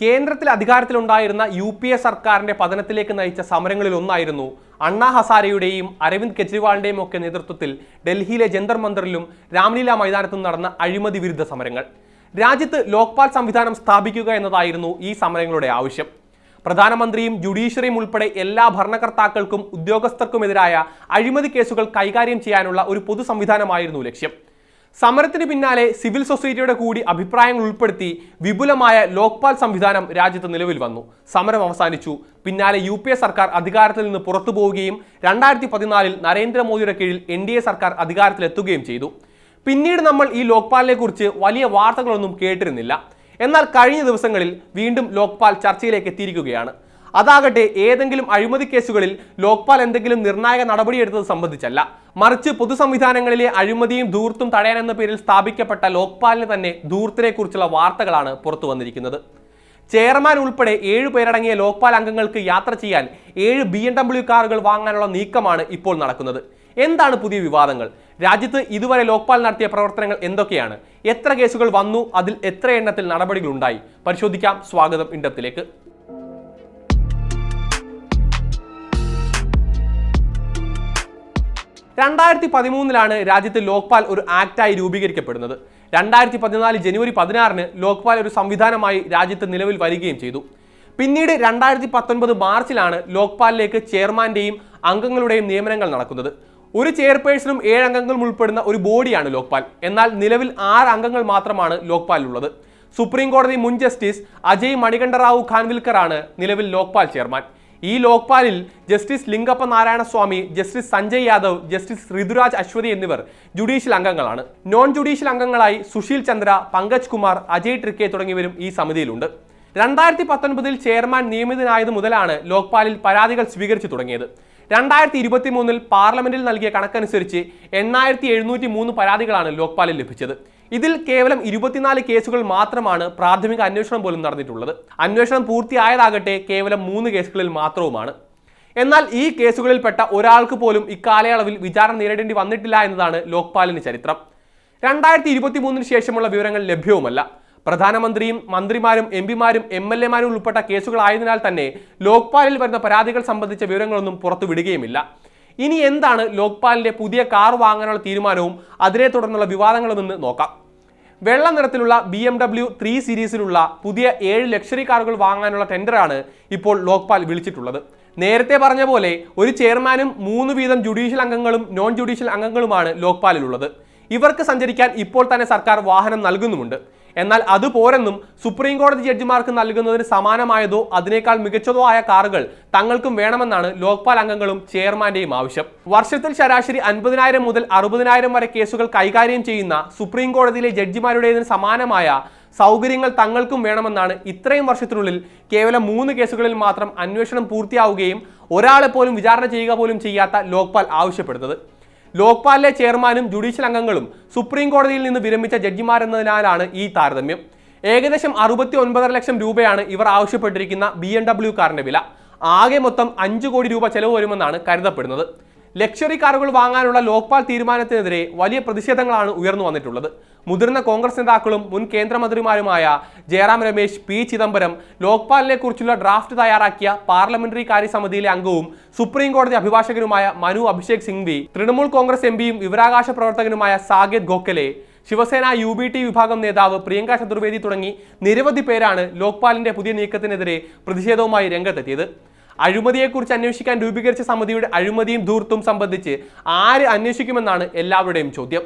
കേന്ദ്രത്തിൽ അധികാരത്തിലുണ്ടായിരുന്ന U P A സർക്കാരിന്റെ പതനത്തിലേക്ക് നയിച്ച സമരങ്ങളിൽ ഒന്നായിരുന്നു അണ്ണാ ഹസാരെയുടെയും അരവിന്ദ് കെജ്രിവാളിന്റെയും ഒക്കെ നേതൃത്വത്തിൽ ഡൽഹിയിലെ ജന്തർ രാംലീല മൈതാനത്തും നടന്ന അഴിമതി വിരുദ്ധ സമരങ്ങൾ. രാജ്യത്ത് ലോക്പാൽ സംവിധാനം സ്ഥാപിക്കുക എന്നതായിരുന്നു ഈ സമരങ്ങളുടെ ആവശ്യം. പ്രധാനമന്ത്രിയും ജുഡീഷ്യറിയും ഉൾപ്പെടെ എല്ലാ ഭരണകർത്താക്കൾക്കും ഉദ്യോഗസ്ഥർക്കുമെതിരായ അഴിമതി കേസുകൾ കൈകാര്യം ചെയ്യാനുള്ള ഒരു പൊതു സംവിധാനമായിരുന്നു ലക്ഷ്യം. സമരത്തിന് പിന്നാലെ സിവിൽ സൊസൈറ്റിയുടെ കൂടി അഭിപ്രായങ്ങൾ ഉൾപ്പെടുത്തി വിപുലമായ ലോക്പാൽ സംവിധാനം രാജ്യത്ത് നിലവിൽ വന്നു. സമരം അവസാനിച്ചു. പിന്നാലെ യു പി എ സർക്കാർ അധികാരത്തിൽ നിന്ന് പുറത്തു പോവുകയും രണ്ടായിരത്തി പതിനാലിൽ നരേന്ദ്രമോദിയുടെ കീഴിൽ എൻ ഡി എ സർക്കാർ അധികാരത്തിലെത്തുകയും ചെയ്തു. പിന്നീട് നമ്മൾ ഈ ലോക്പാലിനെ കുറിച്ച് വലിയ വാർത്തകളൊന്നും കേട്ടിരുന്നില്ല. എന്നാൽ കഴിഞ്ഞ ദിവസങ്ങളിൽ വീണ്ടും ലോക്പാൽ ചർച്ചയിലേക്ക് എത്തിയിരിക്കുകയാണ്. അതാകട്ടെ ഏതെങ്കിലും അഴിമതി കേസുകളിൽ ലോക്പാൽ എന്തെങ്കിലും നിർണായക നടപടിയെടുത്തത് സംബന്ധിച്ചല്ല. മറിച്ച് പൊതുസംവിധാനങ്ങളിലെ അഴിമതിയും ധൂർത്തും തടയാനെന്ന പേരിൽ സ്ഥാപിക്കപ്പെട്ട ലോക്പാലിന് തന്നെ ധൂർത്തിനെ കുറിച്ചുള്ള വാർത്തകളാണ് പുറത്തു വന്നിരിക്കുന്നത്. ചെയർമാൻ ഉൾപ്പെടെ ഏഴ് പേരടങ്ങിയ ലോക്പാൽ അംഗങ്ങൾക്ക് യാത്ര ചെയ്യാൻ ഏഴ് ബി എം ഡബ്ല്യു കാറുകൾ വാങ്ങാനുള്ള നീക്കമാണ് ഇപ്പോൾ നടക്കുന്നത്. എന്താണ് പുതിയ വിവാദങ്ങൾ? രാജ്യത്ത് ഇതുവരെ ലോക്പാൽ നടത്തിയ പ്രവർത്തനങ്ങൾ എന്തൊക്കെയാണ്? എത്ര കേസുകൾ വന്നു? അതിൽ എത്ര എണ്ണത്തിൽ നടപടികൾ ഉണ്ടായി? പരിശോധിക്കാം. സ്വാഗതം ഇണ്ടത്തിലേക്ക് രണ്ടായിരത്തി പതിമൂന്നിലാണ് രാജ്യത്ത് ലോക്പാൽ ഒരു ആക്ടായി രൂപീകരിക്കപ്പെടുന്നത്. രണ്ടായിരത്തി പതിനാല് ജനുവരി പതിനാറിന് ലോക്പാൽ ഒരു സംവിധാനമായി രാജ്യത്ത് നിലവിൽ വരികയും ചെയ്തു. പിന്നീട് രണ്ടായിരത്തി പത്തൊൻപത് മാർച്ചിലാണ് ലോക്പാലിലേക്ക് ചെയർമാന്റെയും അംഗങ്ങളുടെയും നിയമനങ്ങൾ നടക്കുന്നത്. ഒരു ചെയർപേഴ്സണും ഏഴ് അംഗങ്ങളും ഉൾപ്പെടുന്ന ഒരു ബോഡിയാണ് ലോക്പാൽ. എന്നാൽ നിലവിൽ ആറ് അംഗങ്ങൾ മാത്രമാണ് ലോക്പാലിലുള്ളത്. സുപ്രീം കോടതി മുൻ ജസ്റ്റിസ് അജയ് മണികണ്ഠറാവു ഖാൻവിൽക്കറാണ് നിലവിൽ ലോക്പാൽ ചെയർമാൻ. ഈ ലോക്പാലിൽ justice Lingappa Narayana Swamy justice Sanjay Yadav justice Rituraj Awasthi എന്നിവർ ജുഡീഷ്യൽ അംഗങ്ങളാണ്. നോൺ ജുഡീഷ്യൽ അംഗങ്ങളായി സുശീൽ ചന്ദ്ര പങ്കജ് കുമാർ അജയ് ട്രിക്കെ തുടങ്ങിയവരും ഈ സമിതിയിലുണ്ട്. രണ്ടായിരത്തി പത്തൊൻപതിൽ ചെയർമാൻ നിയമിതനായത് മുതലാണ് ലോക്പാലിൽ പരാതികൾ സ്വീകരിച്ചു തുടങ്ങിയത്. രണ്ടായിരത്തി ഇരുപത്തി മൂന്നിൽ പാർലമെന്റിൽ നൽകിയ കണക്കനുസരിച്ച് എണ്ണായിരത്തി എഴുന്നൂറ്റി മൂന്ന് പരാതികളാണ് ലോക്പാലിൽ ലഭിച്ചത്. ഇതിൽ കേവലം ഇരുപത്തിനാല് കേസുകൾ മാത്രമാണ് പ്രാഥമിക അന്വേഷണം പോലും നടന്നിട്ടുള്ളത്. അന്വേഷണം പൂർത്തിയായതാകട്ടെ കേവലം മൂന്ന് കേസുകളിൽ മാത്രവുമാണ്. എന്നാൽ ഈ കേസുകളിൽപ്പെട്ട ഒരാൾക്ക് പോലും ഇക്കാലയളവിൽ വിചാരണ നേരിടേണ്ടി വന്നിട്ടില്ല എന്നതാണ് ലോക്പാലിന്റെ ചരിത്രം. രണ്ടായിരത്തി ഇരുപത്തി മൂന്നിന് ശേഷമുള്ള വിവരങ്ങൾ ലഭ്യവുമല്ല. പ്രധാനമന്ത്രിയും മന്ത്രിമാരും എം പിമാരും എം എൽ എമാരും ഉൾപ്പെട്ട കേസുകളായതിനാൽ തന്നെ ലോക്പാലിൽ വരുന്ന പരാതികൾ സംബന്ധിച്ച വിവരങ്ങളൊന്നും പുറത്തു വിടുകയുമില്ല ഇനി എന്താണ് ലോക്പാലിന്റെ പുതിയ കാർ വാങ്ങാനുള്ള തീരുമാനവും അതിനെ തുടർന്നുള്ള വിവാദങ്ങളും വിവാദങ്ങളുമെന്ന് നോക്കാം. വെള്ള നിറത്തിലുള്ള ബി എം ഡബ്ല്യു ത്രീ സീരീസിലുള്ള പുതിയ ഏഴ് ലക്ഷറി കാറുകൾ വാങ്ങാനുള്ള ടെൻഡറാണ് ഇപ്പോൾ ലോക്പാൽ വിളിച്ചിട്ടുള്ളത്. നേരത്തെ പറഞ്ഞ പോലെ ഒരു ചെയർമാനും മൂന്ന് വീതം ജുഡീഷ്യൽ അംഗങ്ങളും നോൺ ജുഡീഷ്യൽ അംഗങ്ങളുമാണ് ലോക്പാലിലുള്ളത്. ഇവർക്ക് സഞ്ചരിക്കാൻ ഇപ്പോൾ തന്നെ സർക്കാർ വാഹനം നൽകുന്നുമുണ്ട്. എന്നാൽ അത് പോരെന്നും സുപ്രീം കോടതി ജഡ്ജിമാർക്ക് നൽകുന്നതിന് സമാനമായതോ അതിനേക്കാൾ മികച്ചതോ ആയ കാറുകൾ തങ്ങൾക്കും വേണമെന്നാണ് ലോക്പാൽ അംഗങ്ങളും ചെയർമാന്റെയും ആവശ്യം. വർഷത്തിൽ ശരാശരി അൻപതിനായിരം മുതൽ അറുപതിനായിരം വരെ കേസുകൾ കൈകാര്യം ചെയ്യുന്ന സുപ്രീം കോടതിയിലെ ജഡ്ജിമാരുടേതിന് സമാനമായ സൗകര്യങ്ങൾ തങ്ങൾക്കും വേണമെന്നാണ് ഇത്രയും വർഷത്തിനുള്ളിൽ കേവലം മൂന്ന് കേസുകളിൽ മാത്രം അന്വേഷണം പൂർത്തിയാവുകയും ഒരാളെ പോലും വിചാരണ ചെയ്യുക പോലും ചെയ്യാത്ത ലോക്പാൽ ആവശ്യപ്പെടുന്നത്. ലോക്പാലിലെ ചെയർമാനും ജുഡീഷ്യൽ അംഗങ്ങളും സുപ്രീം കോടതിയിൽ നിന്ന് വിരമിച്ച ജഡ്ജിമാരെന്നതിനാലാണ് ഈ താരതമ്യം. ഏകദേശം അറുപത്തി ഒൻപതര ലക്ഷം രൂപയാണ് ഇവർ ആവശ്യപ്പെട്ടിരിക്കുന്ന ബി എം ഡബ്ല്യു കാറിന്റെ വില. ആകെ മൊത്തം അഞ്ച് കോടി രൂപ ചെലവ് വരുമെന്നാണ് കരുതപ്പെടുന്നത്. ലക്ഷറി കാറുകൾ വാങ്ങാനുള്ള ലോക്പാൽ തീരുമാനത്തിനെതിരെ വലിയ പ്രതിഷേധങ്ങളാണ് ഉയർന്നു വന്നിട്ടുള്ളത്. മുതിർന്ന കോൺഗ്രസ് നേതാക്കളും മുൻ കേന്ദ്രമന്ത്രിമാരുമായ ജയറാം രമേശ് പി ചിദംബരം ലോക്പാലിനെ കുറിച്ചുള്ള ഡ്രാഫ്റ്റ് തയ്യാറാക്കിയ പാർലമെന്ററി കാര്യസമിതിയിലെ അംഗവും സുപ്രീം കോടതി അഭിഭാഷകനുമായ മനു അഭിഷേക് സിംഗ്വി തൃണമൂൽ കോൺഗ്രസ് എം പിയും വിവരാകാശ പ്രവർത്തകനുമായ Saket Gokhale Shiv Sena U B T വിഭാഗം നേതാവ് പ്രിയങ്ക ചതുർവേദി തുടങ്ങി നിരവധി പേരാണ് ലോക്പാലിന്റെ പുതിയ നീക്കത്തിനെതിരെ പ്രതിഷേധവുമായി രംഗത്തെത്തിയത്. അഴിമതിയെക്കുറിച്ച് അന്വേഷിക്കാൻ രൂപീകരിച്ച സമിതിയുടെ അഴിമതിയും ധൂർത്തും സംബന്ധിച്ച് ആര് അന്വേഷിക്കുമെന്നാണ് എല്ലാവരുടെയും ചോദ്യം.